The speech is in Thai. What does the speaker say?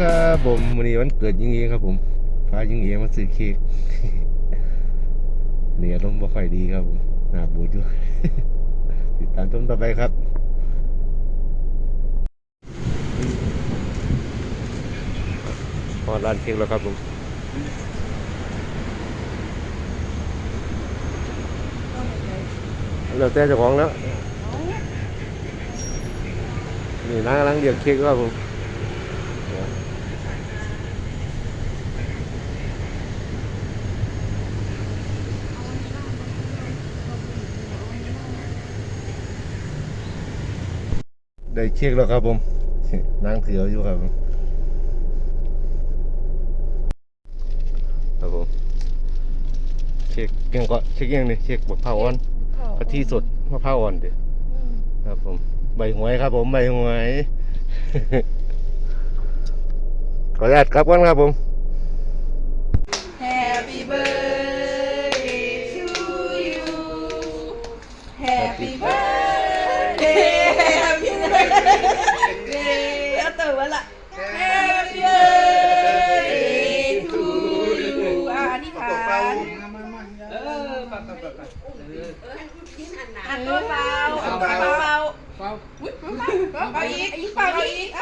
ครับผมวันนี้วันเกิดยิงเองครับผมพายิงเองมาซื้อเค้กเนี่ยลมบ่ค่อยดีครับผมหน้าบูดอยู่ติดตามชมต่อไปครับพอร้านเค้กแล้วครับผมแล้วแต่เจ้าของแล้วนี่ร้านกำลังเรียกเค้กครับผม ได้เช็คแล้วครับผมนั่งถืออยู่ครับผมครับผมเช็คยังก็เช็คยังนี่เช็คมะพร้าวอ่อนกะทิสดมะพร้าวอ่อนเดี๋ยวครับผมใบหวยครับผมใบหวยขออนุญาตครับก่อนครับผม Happy birthday to you Happy birthday เออเปล่าเปล่าเปล่าเปล่าอันเบาเบาเอาเบาเบาอุ๊ยเบาเบาอีกเบาอีกเอ